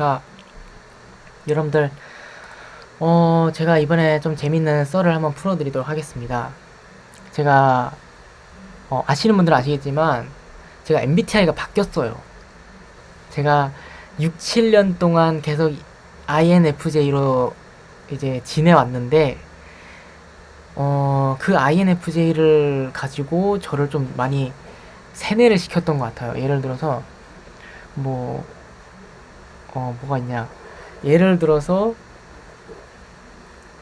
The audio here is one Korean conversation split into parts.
자, 여러분들, 어, 제가 이번에 좀 재밌는 썰을 한번 풀어드리도록 하겠습니다. 제가, 어, 아시는 분들은 아시겠지만, 제가 MBTI가 바뀌었어요. 제가 6, 7년 동안 계속 INFJ로 이제 지내왔는데, 어, 그 INFJ를 가지고 저를 좀 많이 세뇌를 시켰던 것 같아요. 예를 들어서, 뭐, 어, 뭐가 있냐. 예를 들어서,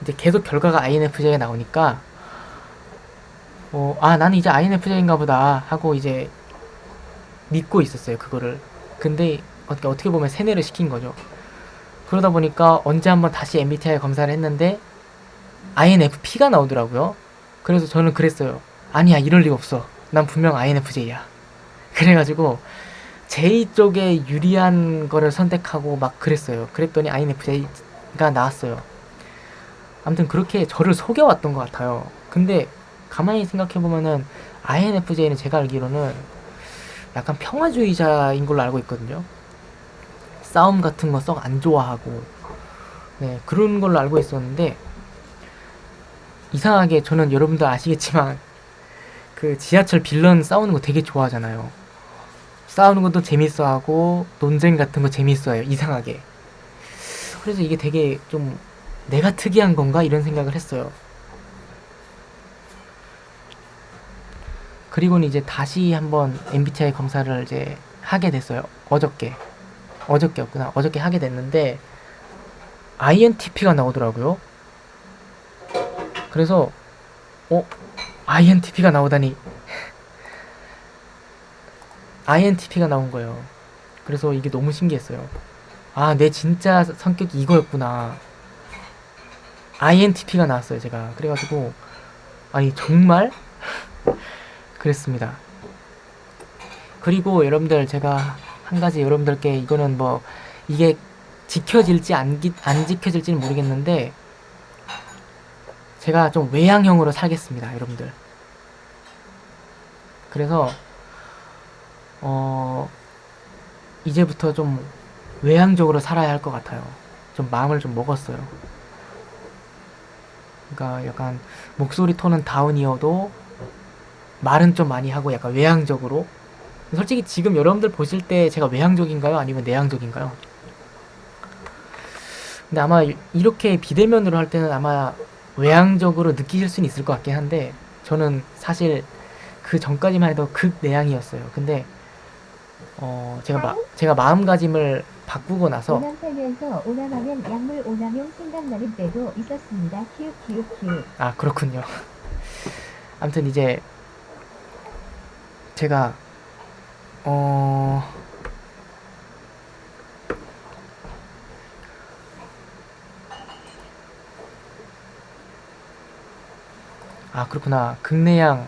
이제 계속 결과가 INFJ가 나오니까, 어, 아, 나는 이제 INFJ인가 보다 하고 이제 믿고 있었어요, 그거를. 근데 어떻게, 어떻게 보면 세뇌를 시킨 거죠. 그러다 보니까 언제 한번 다시 MBTI 검사를 했는데, INFP가 나오더라고요. 그래서 저는 그랬어요. 아니야, 이럴 리가 없어. 난 분명 INFJ야. 그래가지고, J 쪽에 유리한 거를 선택하고 막 그랬어요. 그랬더니 INFJ가 나왔어요. 아무튼 그렇게 저를 속여왔던 것 같아요. 근데 가만히 생각해보면은 INFJ는 제가 알기로는 약간 평화주의자인 걸로 알고 있거든요. 싸움 같은 거 썩 안 좋아하고, 네, 그런 걸로 알고 있었는데, 이상하게 저는 여러분들 아시겠지만, 그 지하철 빌런 싸우는 거 되게 좋아하잖아요. 싸우는 것도 재밌어 하고, 논쟁 같은 거 재밌어 해요. 이상하게. 그래서 이게 되게 좀 내가 특이한 건가? 이런 생각을 했어요. 그리고는 이제 다시 한번 MBTI 검사를 이제 하게 됐어요. 어저께. 어저께였구나. 어저께 하게 됐는데, INTP가 나오더라고요. 그래서, 어? INTP가 나오다니. INTP가 나온 거예요. 그래서 이게 너무 신기했어요. 아, 내 진짜 성격이 이거였구나. INTP가 나왔어요, 제가. 그래가지고, 아니, 정말? 그랬습니다. 그리고 여러분들, 제가 한 가지 여러분들께 이거는 뭐, 이게 지켜질지 안, 기, 안 지켜질지는 모르겠는데, 제가 좀 외향형으로 살겠습니다, 여러분들. 그래서, 어, 이제부터 좀 외향적으로 살아야 할 것 같아요. 좀 마음을 좀 먹었어요. 그러니까 약간 목소리 톤은 다운이어도 말은 좀 많이 하고 약간 외향적으로. 솔직히 지금 여러분들 보실 때 제가 외향적인가요? 아니면 내향적인가요? 근데 아마 이렇게 비대면으로 할 때는 아마 외향적으로 느끼실 수는 있을 것 같긴 한데 저는 사실 그 전까지만 해도 극내향이었어요. 근데 어 제가 마, 제가 마음가짐을 바꾸고 나서 오남 살면서 오남하면 약물 오남용 생각나는 때도 있었습니다. 키읔 키읔 키읔. 아 그렇군요. 아무튼 이제 제가 어 아, 그렇구나. 극내향.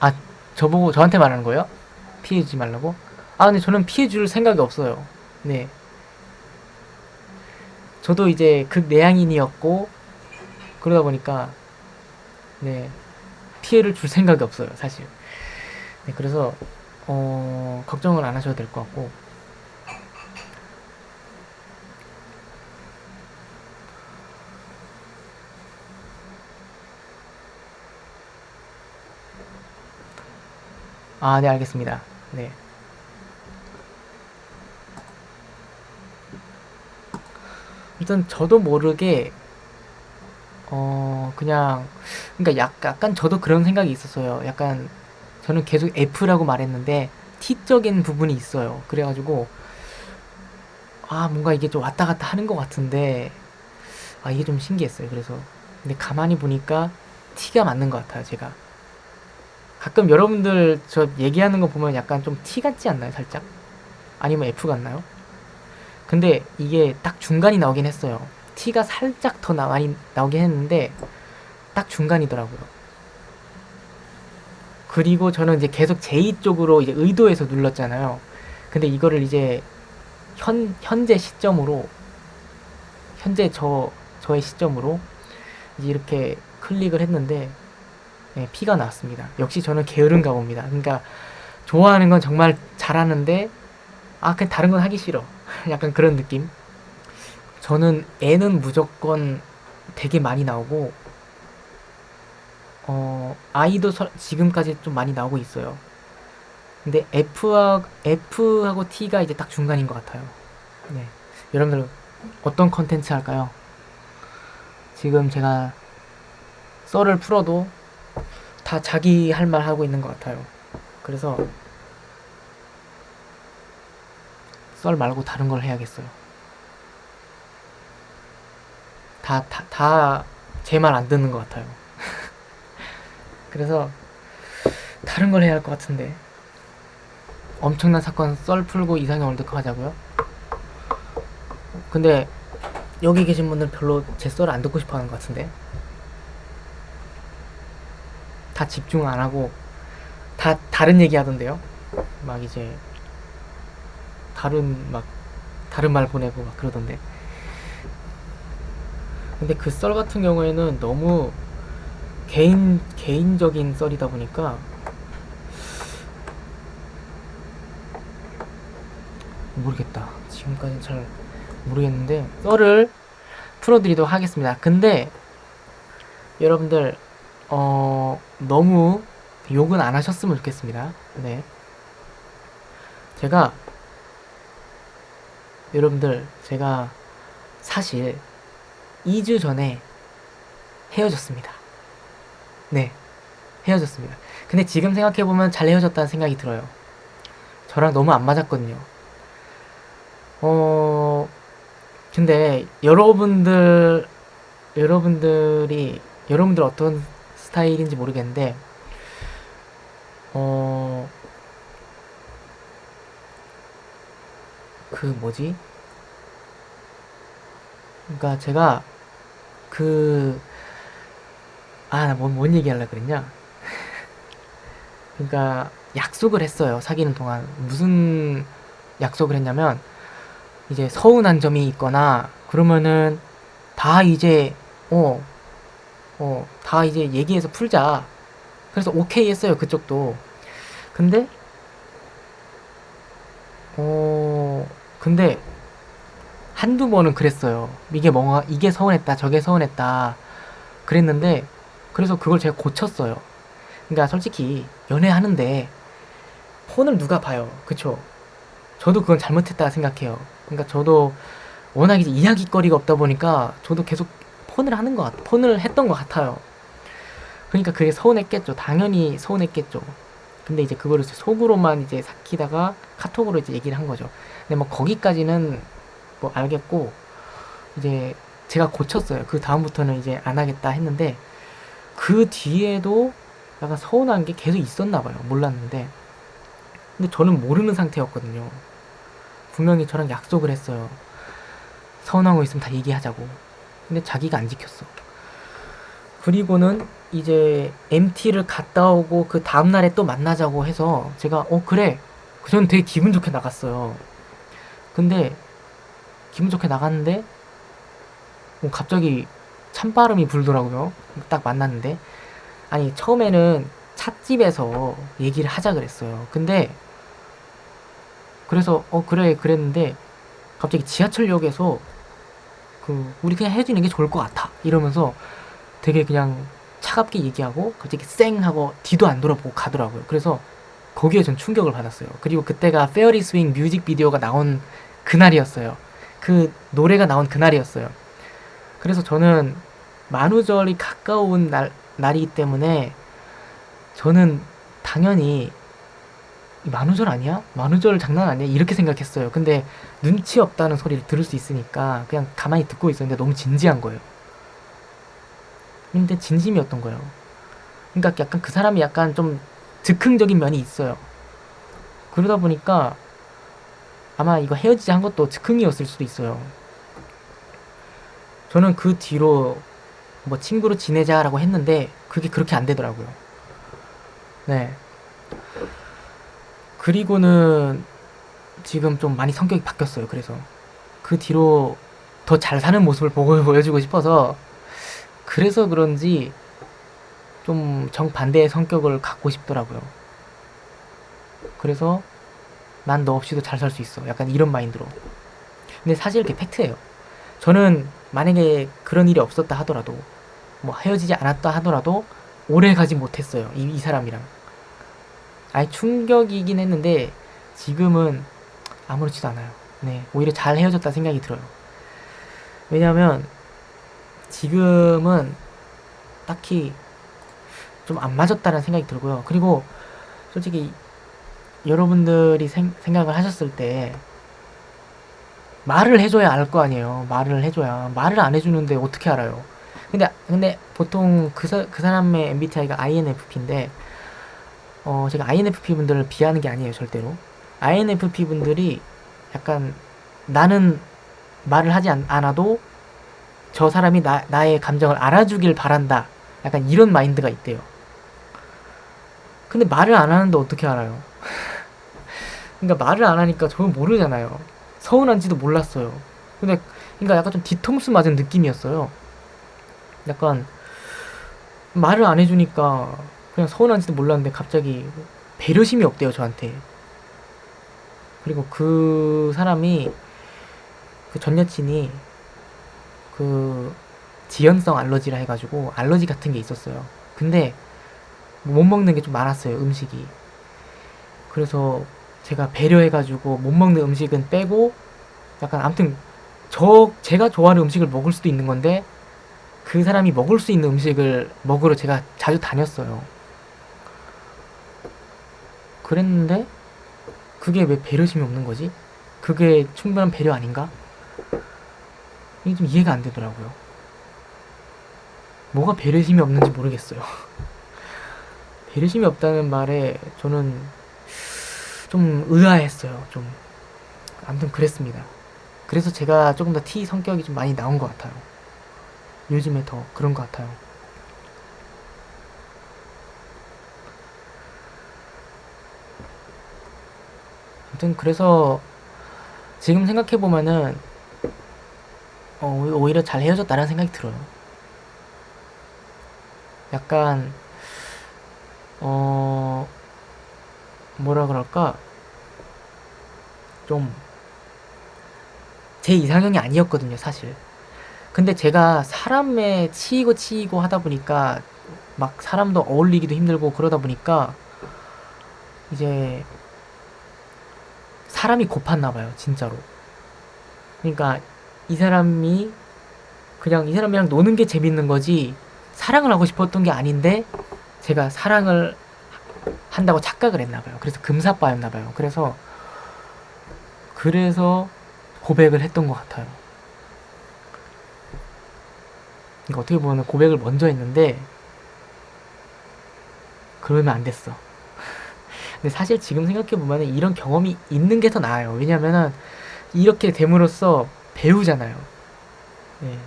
아, 저보고 저한테 말하는 거예요? 피해주지 말라고? 아, 근데 저는 피해줄 생각이 없어요. 네. 저도 이제 극내향인이었고, 그러다 보니까, 네. 피해를 줄 생각이 없어요, 사실. 네, 그래서, 어, 걱정을 안 하셔도 될 것 같고. 아, 네, 알겠습니다. 네. 일단 저도 모르게 어 그냥 그러니까 약, 약간 저도 그런 생각이 있었어요. 약간 저는 계속 F라고 말했는데 T적인 부분이 있어요. 그래가지고 아 뭔가 이게 좀 왔다 갔다 하는 것 같은데 아 이게 좀 신기했어요. 그래서 근데 가만히 보니까 T가 맞는 것 같아요. 제가 가끔 여러분들 저 얘기하는 거 보면 약간 좀 T 같지 않나요? 살짝 아니면 F 같나요? 근데 이게 딱 중간이 나오긴 했어요. T가 살짝 더 나, 많이 나오긴 했는데 딱 중간이더라고요. 그리고 저는 이제 계속 J 쪽으로 이제 의도해서 눌렀잖아요. 근데 이거를 이제 현 현재 시점으로 현재 저 저의 시점으로 이제 이렇게 그 클릭을 했는데 예, 피가 나왔습니다. 역시 저는 게으른가 봅니다. 그러니까 좋아하는 건 정말 잘하는데 아 그냥 다른 건 하기 싫어. 약간 그런 느낌. 저는 N은 무조건 되게 많이 나오고 어 I도 서- 지금까지 좀 많이 나오고 있어요. 근데 F하, F하고 T가 이제 딱 중간인 것 같아요. 네. 여러분들 어떤 컨텐츠 할까요? 지금 제가 썰을 풀어도 다 자기 할 말 하고 있는 것 같아요. 그래서 썰 말고 다른 걸 해야겠어요. 다, 다, 다 제 말 안 듣는 것 같아요. 그래서 다른 걸 해야 할 것 같은데. 엄청난 사건 썰 풀고 이상형 월드컵 하자고요? 근데 여기 계신 분들 별로 제썰안 듣고 싶어 하는 것 같은데. 다 집중 안 하고 다 다른 얘기 하던데요. 막 이제 다른 막 다른 말 보내고 막 그러던데. 근데 그 썰 같은 경우에는 너무 개인 개인적인 썰이다 보니까 모르겠다. 지금까지 잘 모르겠는데 썰을 풀어드리도록 하겠습니다. 근데 여러분들 어 너무 욕은 안 하셨으면 좋겠습니다. 네. 제가 여러분들 제가 사실 2주 전에 헤어졌습니다. 네. 헤어졌습니다. 근데 지금 생각해보면 잘 헤어졌다는 생각이 들어요. 저랑 너무 안 맞았거든요. 어, 근데 여러분들, 여러분들이, 여러분들 어떤 스타일인지 모르겠는데, 어, 그 뭐지? 그러니까 제가 그, 아, 나 뭔, 뭔 얘기 하려고 그랬냐? 그러니까 약속을 했어요. 사귀는 동안. 무슨 약속을 했냐면, 이제 서운한 점이 있거나, 그러면은 다 이제, 어, 어, 다 이제 얘기해서 풀자. 그래서 오케이 했어요. 그쪽도. 근데, 어, 근데, 한두 번은 그랬어요. 이게 뭔가, 이게 서운했다, 저게 서운했다. 그랬는데, 그래서 그걸 제가 고쳤어요. 그러니까 솔직히, 연애하는데, 폰을 누가 봐요. 그쵸? 저도 그건 잘못했다 생각해요. 그러니까 저도 워낙 이제 이야기거리가 없다 보니까, 저도 계속 폰을 하는 것 같, 폰을 했던 것 같아요. 그러니까 그게 서운했겠죠. 당연히 서운했겠죠. 근데 이제 그거를 속으로만 이제 삭히다가 카톡으로 이제 얘기를 한 거죠. 근데 뭐 거기까지는 뭐 알겠고 이제 제가 고쳤어요. 그 다음부터는 이제 안 하겠다 했는데 그 뒤에도 약간 서운한 게 계속 있었나 봐요. 몰랐는데 근데 저는 모르는 상태였거든요. 분명히 저랑 약속을 했어요. 서운한 거 있으면 다 얘기하자고. 근데 자기가 안 지켰어. 그리고는 이제 MT를 갔다 오고 그 다음날에 또 만나자고 해서 제가 어 그래. 저는 되게 기분 좋게 나갔어요. 근데 기분 좋게 나갔는데 어, 갑자기 찬바람이 불더라고요. 딱 만났는데. 아니 처음에는 찻집에서 얘기를 하자 그랬어요. 근데 그래서 어 그래. 그랬는데 갑자기 지하철역에서 그 우리 그냥 헤어지는 게 좋을 것 같아 이러면서 되게 그냥 차갑게 얘기하고 갑자기 쌩 하고 뒤도 안 돌아보고 가더라고요. 그래서 거기에 전 충격을 받았어요. 그리고 그때가 페어리 스윙 뮤직비디오가 나온 그날이었어요. 그 노래가 나온 그날이었어요. 그래서 저는 만우절이 가까운 날, 날이기 때문에 저는 당연히 이 만우절 아니야? 만우절 장난 아니야? 이렇게 생각했어요. 근데 눈치 없다는 소리를 들을 수 있으니까 그냥 가만히 듣고 있었는데 너무 진지한 거예요. 근데 진심이었던 거예요. 그러니까 약간 그 사람이 약간 좀 즉흥적인 면이 있어요. 그러다 보니까 아마 이거 헤어지자 한 것도 즉흥이었을 수도 있어요. 저는 그 뒤로 뭐 친구로 지내자라고 했는데 그게 그렇게 안 되더라고요. 네. 그리고는 지금 좀 많이 성격이 바뀌었어요. 그래서 그 뒤로 더 잘 사는 모습을 보고 보여주고 싶어서 그래서 그런지 좀 정반대의 성격을 갖고 싶더라고요. 그래서 난 너 없이도 잘 살 수 있어. 약간 이런 마인드로. 근데 사실 그게 팩트예요. 저는 만약에 그런 일이 없었다 하더라도 뭐 헤어지지 않았다 하더라도 오래 가지 못했어요. 이, 이 사람이랑. 아니 충격이긴 했는데 지금은 아무렇지도 않아요. 네, 오히려 잘 헤어졌다 생각이 들어요. 왜냐면 지금은 딱히 좀 안 맞았다는 생각이 들고요. 그리고 솔직히 여러분들이 생, 생각을 하셨을 때 말을 해줘야 알 거 아니에요. 말을 해줘야 말을 안 해주는데 어떻게 알아요? 근데 근데 보통 그, 사, 그 사람의 MBTI가 INFP인데 어 제가 INFP 분들을 비하는 게 아니에요 절대로 INFP 분들이 약간 나는 말을 하지 않, 않아도 저 사람이 나, 나의 감정을 알아주길 바란다. 약간 이런 마인드가 있대요. 근데 말을 안 하는데 어떻게 알아요? 그러니까 말을 안 하니까 저는 모르잖아요. 서운한지도 몰랐어요. 근데 그러니까 약간 좀 뒤통수 맞은 느낌이었어요. 약간 말을 안 해주니까 그냥 서운한지도 몰랐는데 갑자기 배려심이 없대요 저한테 그리고 그 사람이 그 전 여친이 그 지연성 알러지라 해가지고 알러지 같은 게 있었어요 근데 못 먹는 게 좀 많았어요 음식이 그래서 제가 배려해가지고 못 먹는 음식은 빼고 약간 아무튼 저 제가 좋아하는 음식을 먹을 수도 있는 건데 그 사람이 먹을 수 있는 음식을 먹으러 제가 자주 다녔어요. 그랬는데 그게 왜 배려심이 없는 거지? 그게 충분한 배려 아닌가? 이게 좀 이해가 안 되더라고요. 뭐가 배려심이 없는지 모르겠어요. 배려심이 없다는 말에 저는 좀 의아했어요. 좀 아무튼 그랬습니다. 그래서 제가 조금 더 T 성격이 좀 많이 나온 것 같아요. 요즘에 더 그런 것 같아요. 아무튼 그래서 지금 생각해 보면은 어, 오히려 잘 헤어졌다는 생각이 들어요. 약간 어 뭐라 그럴까 좀 제 이상형이 아니었거든요, 사실. 근데 제가 사람에 치이고 치이고 하다 보니까 막 사람도 어울리기도 힘들고 그러다 보니까 이제 사람이 고팠나 봐요, 진짜로. 그러니까 이 사람이 그냥 이 사람이랑 노는 게 재밌는 거지 사랑을 하고 싶었던 게 아닌데 제가 사랑을 한다고 착각을 했나 봐요. 그래서 금사빠였나 봐요. 그래서 그래서 고백을 했던 것 같아요. 그러니까 어떻게 보면 고백을 먼저 했는데 그러면 안 됐어. 근데 사실 지금 생각해 보면 이런 경험이 있는 게 더 나아요. 왜냐면은 이렇게 됨으로써 배우잖아요. 예.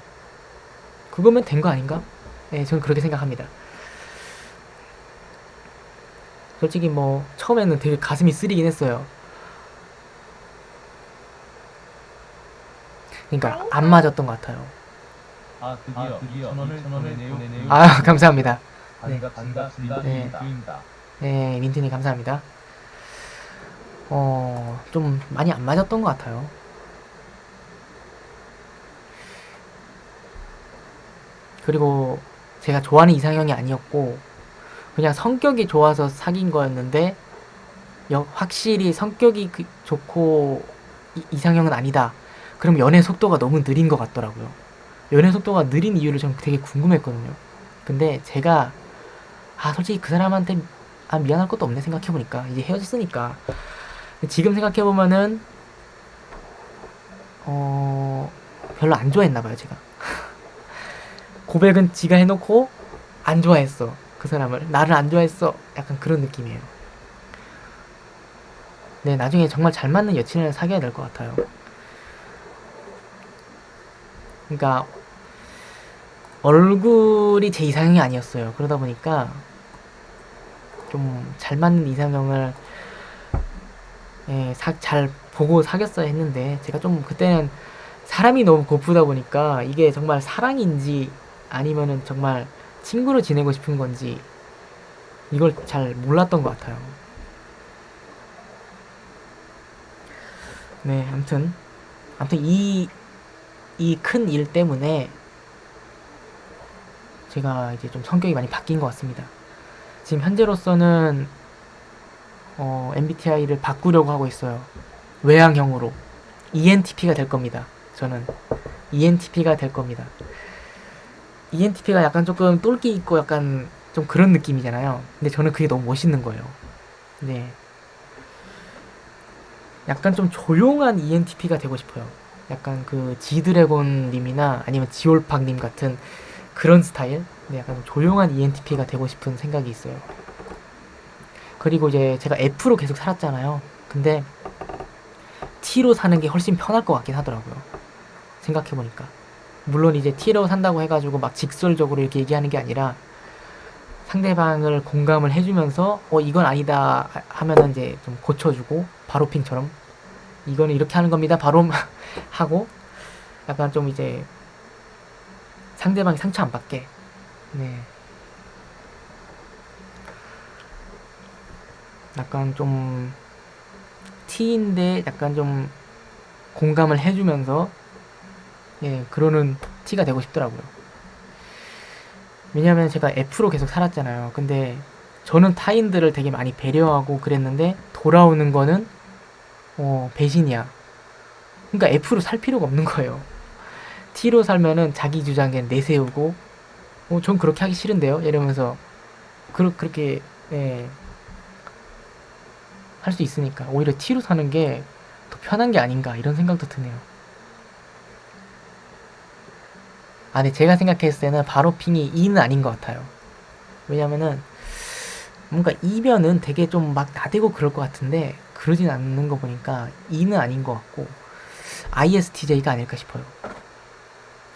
그거면 된 거 아닌가? 예, 저는 그렇게 생각합니다. 솔직히 뭐 처음에는 되게 가슴이 쓰리긴 했어요. 그러니까 안 맞았던 것 같아요. 아 드디어, 드디어 천 원을 보내네요. 보내네요. 아 감사합니다. 반갑습니다. 네. 네, 민트님 감사합니다. 어, 좀 많이 안 맞았던 것 같아요. 그리고 제가 좋아하는 이상형이 아니었고, 그냥 성격이 좋아서 사귄 거였는데, 여- 확실히 성격이 그- 좋고 이, 이상형은 아니다. 그럼 연애 속도가 너무 느린 것 같더라고요. 연애 속도가 느린 이유를 전 되게 궁금했거든요. 근데 제가, 아, 솔직히 그 사람한테 아 미안할 것도 없네 생각해보니까. 이제 헤어졌으니까. 지금 생각해보면은 어 별로 안 좋아했나봐요 제가. 고백은 지가 해놓고 안 좋아했어 그 사람을. 나를 안 좋아했어. 약간 그런 느낌이에요. 네 나중에 정말 잘 맞는 여친을 사귀어야 될 것 같아요. 그러니까 얼굴이 제 이상형이 아니었어요. 그러다 보니까 좀 잘 맞는 이상형을 예, 사, 잘 보고 사귀었어야 했는데 제가 좀 그때는 사람이 너무 고프다 보니까 이게 정말 사랑인지 아니면은 정말 친구로 지내고 싶은 건지 이걸 잘 몰랐던 것 같아요. 네, 아무튼 아무튼 이 이 큰 일 때문에 제가 이제 좀 성격이 많이 바뀐 것 같습니다. 지금 현재로서는 어, MBTI를 바꾸려고 하고 있어요. 외향형으로 ENTP가 될 겁니다. 저는 ENTP가 될 겁니다. ENTP가 약간 조금 똘끼 있고 약간 좀 그런 느낌이잖아요. 근데 저는 그게 너무 멋있는 거예요. 네. 약간 좀 조용한 ENTP가 되고 싶어요. 약간 그 지드래곤 님이나 아니면 지올팍 님 같은 그런 스타일? 네, 약간 좀 조용한 ENTP가 되고 싶은 생각이 있어요. 그리고 이제 제가 F로 계속 살았잖아요. 근데 T로 사는 게 훨씬 편할 것 같긴 하더라고요. 생각해보니까. 물론 이제 T로 산다고 해가지고 막 직설적으로 이렇게 얘기하는 게 아니라 상대방을 공감을 해주면서 어 이건 아니다 하면은 이제 좀 고쳐주고 바로 핑처럼 이거는 이렇게 하는 겁니다 바로 하고 약간 좀 이제 상대방이 상처 안 받게 네 약간 좀 T인데 약간 좀 공감을 해주면서 예 그러는 T가 되고 싶더라고요. 왜냐면 제가 F로 계속 살았잖아요. 근데 저는 타인들을 되게 많이 배려하고 그랬는데 돌아오는 거는 어, 배신이야. 그러니까 F로 살 필요가 없는 거예요. T로 살면은 자기 주장에 내세우고 어, 전 그렇게 하기 싫은데요. 이러면서 그, 그렇게 예, 할 수 있으니까 오히려 T로 사는 게 더 편한 게 아닌가 이런 생각도 드네요. 아, 네, 제가 생각했을 때는 바로 핑이 2는 아닌 것 같아요. 왜냐면은, 뭔가 2면은 되게 좀 막 나대고 그럴 것 같은데, 그러진 않는 거 보니까 2는 아닌 것 같고, ISTJ가 아닐까 싶어요.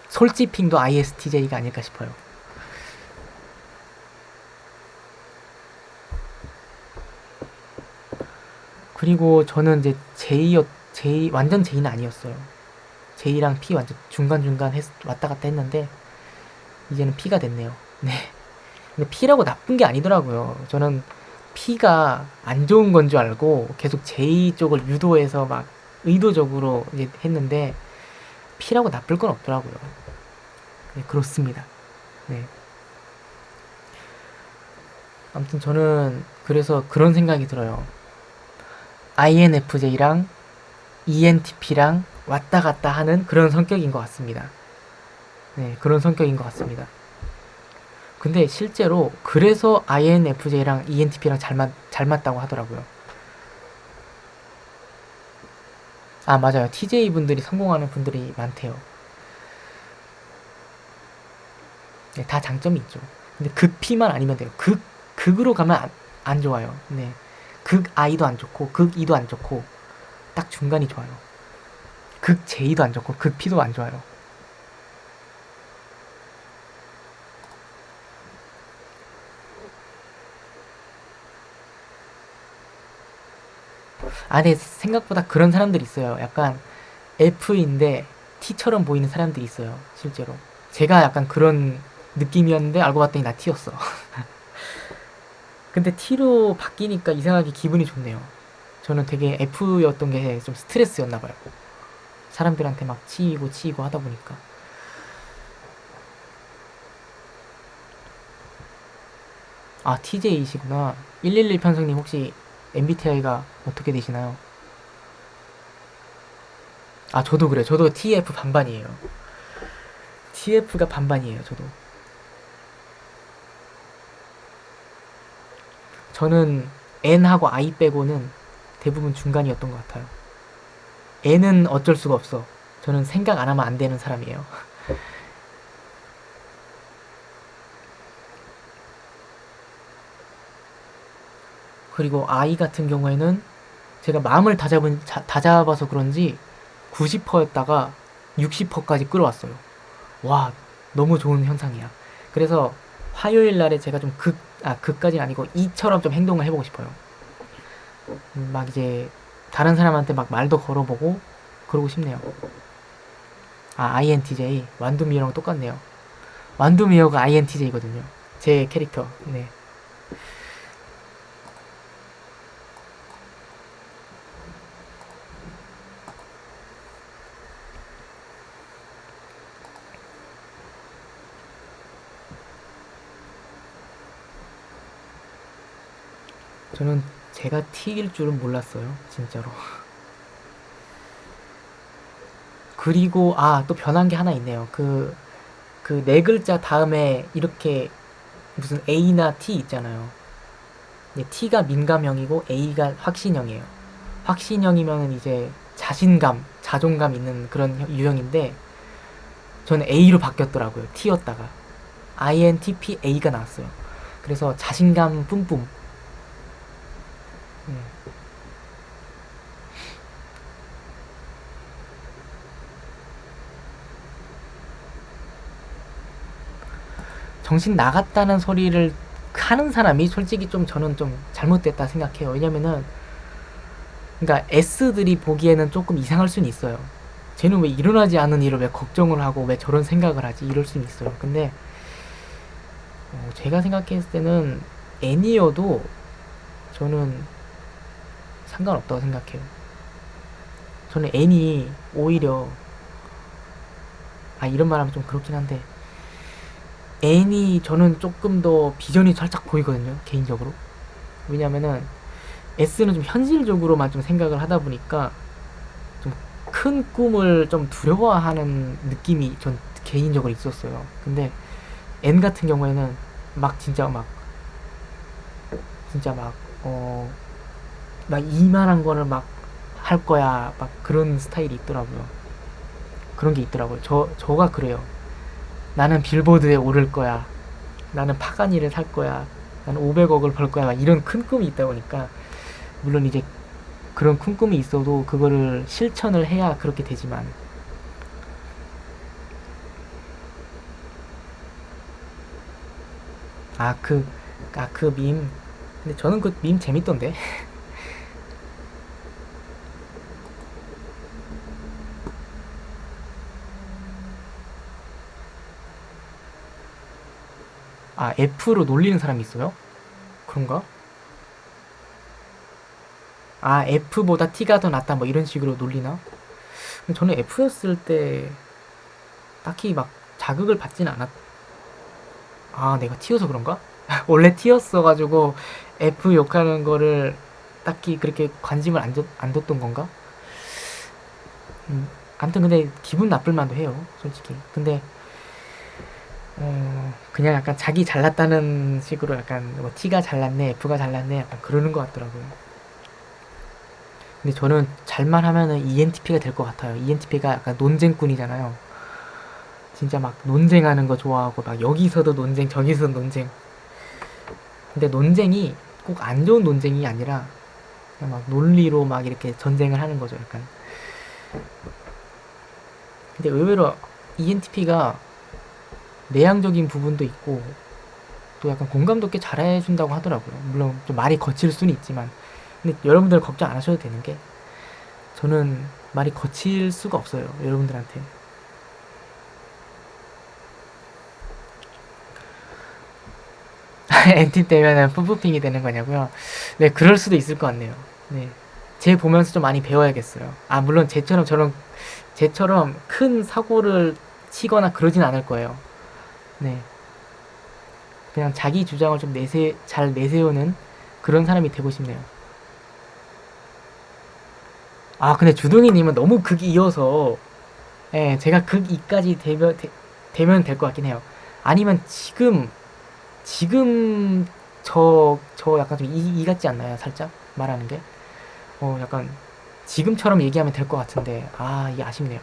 솔지핑도 ISTJ가 아닐까 싶어요. 그리고 저는 이제 J였, J, 완전 J는 아니었어요. J랑 P 완전 중간중간 했, 왔다 갔다 했는데 이제는 P가 됐네요. 네. 근데 P라고 나쁜 게 아니더라고요. 저는 P가 안 좋은 건 줄 알고 계속 J 쪽을 유도해서 막 의도적으로 이제 했는데 P라고 나쁠 건 없더라고요. 네, 그렇습니다. 네. 아무튼 저는 그래서 그런 생각이 들어요. INFJ랑 ENTP랑 왔다 갔다 하는 그런 성격인 것 같습니다. 네, 그런 성격인 것 같습니다. 근데 실제로 그래서 INFJ랑 ENTP랑 잘, 맞, 잘 맞다고 하더라고요. 아, 맞아요. TJ 분들이 성공하는 분들이 많대요. 네, 다 장점이 있죠. 근데 극 P만 아니면 돼요. 극, 극으로 가면 안, 안 좋아요. 네. 극 I도 안 좋고, 극 E도 안 좋고, 딱 중간이 좋아요. 극 J도 안 좋고 극 P도 안 좋아요. 아, 네, 생각보다 그런 사람들이 있어요. 약간 F인데 T처럼 보이는 사람들이 있어요. 실제로. 제가 약간 그런 느낌이었는데 알고 봤더니 나 T였어. 근데 T로 바뀌니까 이상하게 기분이 좋네요. 저는 되게 F였던 게 좀 스트레스였나 봐요. 사람들한테 막 치이고 치이고 하다 보니까. 아, TJ이시구나. 111 편성님 혹시 MBTI가 어떻게 되시나요? 아, 저도 그래요. 저도 TF 반반이에요. TF가 반반이에요, 저도. 저는 N하고 I 빼고는 대부분 중간이었던 것 같아요. N은 어쩔 수가 없어. 저는 생각 안 하면 안 되는 사람이에요. 그리고 I 같은 경우에는 제가 마음을 다 잡은, 자, 다 잡아서 그런지 90%였다가 60%까지 끌어왔어요. 와, 너무 좋은 현상이야. 그래서 화요일 날에 제가 좀 극, 아, 극까지는 아니고 이처럼 좀 행동을 해보고 싶어요. 음, 막 이제 다른 사람한테 막 말도 걸어보고 그러고 싶네요. 아, INTJ. 완두미어랑 똑같네요. 완두미어가 INTJ거든요. 제 캐릭터. 네. 저는 제가 T일 줄은 몰랐어요. 진짜로. 그리고 아 또 변한 게 하나 있네요. 그 그 네 글자 다음에 이렇게 무슨 A나 T 있잖아요. 네, T가 민감형이고 A가 확신형이에요. 확신형이면 이제 자신감, 자존감 있는 그런 형- 유형인데 저는 A로 바뀌었더라고요. T였다가 INTP A가 나왔어요. 그래서 자신감 뿜뿜. 네. 정신 나갔다는 소리를 하는 사람이 솔직히 좀 저는 좀 잘못됐다 생각해요. 왜냐면은 그러니까 S들이 보기에는 조금 이상할 수는 있어요. 쟤는 왜 일어나지 않은 일을 왜 걱정을 하고 왜 저런 생각을 하지 이럴 수는 있어요. 근데 어, 제가 생각했을 때는 N이어도 저는 상관없다고 생각해요. 저는 N이 오히려 아 이런 말하면 좀 그렇긴 한데 N이 저는 조금 더 비전이 살짝 보이거든요 개인적으로 왜냐면은 S는 좀 현실적으로만 좀 생각을 하다 보니까 좀 큰 꿈을 좀 두려워하는 느낌이 전 개인적으로 있었어요 근데 N 같은 경우에는 막 진짜 막 진짜 막 어, 막 이만한 거를 막 할 거야. 막 그런 스타일이 있더라고요. 그런 게 있더라고요. 저 저가 그래요. 나는 빌보드에 오를 거야. 나는 파가니를 살 거야. 나는 500억을 벌 거야. 막 이런 큰 꿈이 있다 보니까 물론 이제 그런 큰 꿈이 있어도 그거를 실천을 해야 그렇게 되지만. 아그아그 밈. 근데 저는 그 밈 재밌던데 아 F로 놀리는 사람이 있어요? 그런가? 아 F보다 T가 더 낫다 뭐 이런 식으로 놀리나? 저는 F였을 때 딱히 막 자극을 받진 않았 아 내가 T여서 그런가? 원래 T였어가지고 F 욕하는 거를 딱히 그렇게 관심을 안, 줬, 안 뒀던 건가? 음, 아무튼 근데 기분 나쁠 만도 해요 솔직히 근데 어, 그냥 약간 자기 잘났다는 식으로 약간 뭐 T가 잘났네, F가 잘났네, 약간 그러는 것 같더라고요. 근데 저는 잘만 하면은 ENTP가 될 것 같아요. ENTP가 약간 논쟁꾼이잖아요. 진짜 막 논쟁하는 거 좋아하고 막 여기서도 논쟁, 저기서도 논쟁. 근데 논쟁이 꼭 안 좋은 논쟁이 아니라 그냥 막 논리로 막 이렇게 전쟁을 하는 거죠, 약간. 근데 의외로 ENTP가 내향적인 부분도 있고 또 약간 공감도 꽤 잘해준다고 하더라고요. 물론 좀 말이 거칠 수는 있지만 근데 여러분들 걱정 안 하셔도 되는 게 저는 말이 거칠 수가 없어요. 여러분들한테. 엔팀 때면은 뿜뿜핑이 되는 거냐고요? 네, 그럴 수도 있을 것 같네요. 네. 제 보면서 좀 많이 배워야겠어요. 아, 물론 쟤처럼 저런, 쟤처럼 큰 사고를 치거나 그러진 않을 거예요. 네. 그냥 자기 주장을 좀 내세, 잘 내세우는 그런 사람이 되고 싶네요. 아, 근데 주둥이님은 너무 극 이어서, 예, 제가 극 2까지 되면, 되, 되면 될 것 같긴 해요. 아니면 지금, 지금 저, 저 약간 좀 이, 이 같지 않나요? 살짝? 말하는 게? 어, 약간, 지금처럼 얘기하면 될 것 같은데, 아, 이게 아쉽네요.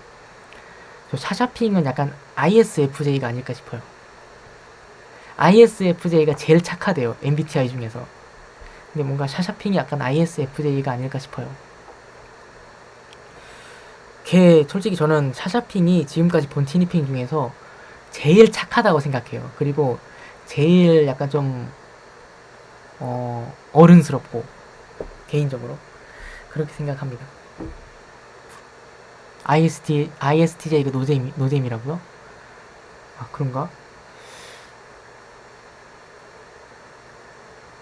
저 샤샤핑은 약간 ISFJ가 아닐까 싶어요. ISFJ가 제일 착하대요. MBTI 중에서. 근데 뭔가 샤샤핑이 약간 ISFJ가 아닐까 싶어요. 걔 솔직히 저는 샤샤핑이 지금까지 본 티니핑 중에서 제일 착하다고 생각해요. 그리고 제일 약간 좀 어, 어른스럽고 개인적으로 그렇게 생각합니다. IST ISTJ가 노잼 노잼이라고요? 아 그런가?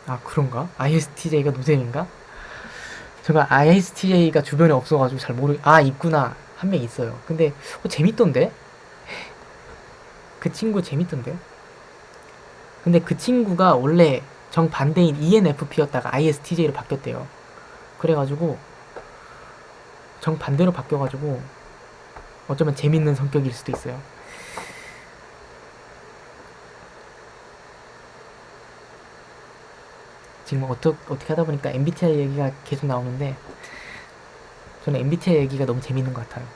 아 그런가? ISTJ가 노잼인가? 제가 ISTJ가 주변에 없어가지고 잘 모르. 아 있구나 한 명 있어요. 근데 어, 재밌던데? 그 친구 재밌던데? 근데 그 친구가 원래 정 반대인 E ENFP였다가 ISTJ로 바뀌었대요. 그래가지고 정 반대로 바뀌어가지고 어쩌면 재밌는 성격일 수도 있어요. 지금 어떻게 어떻게 하다 보니까 MBTI 얘기가 계속 나오는데 저는 MBTI 얘기가 너무 재밌는 것 같아요.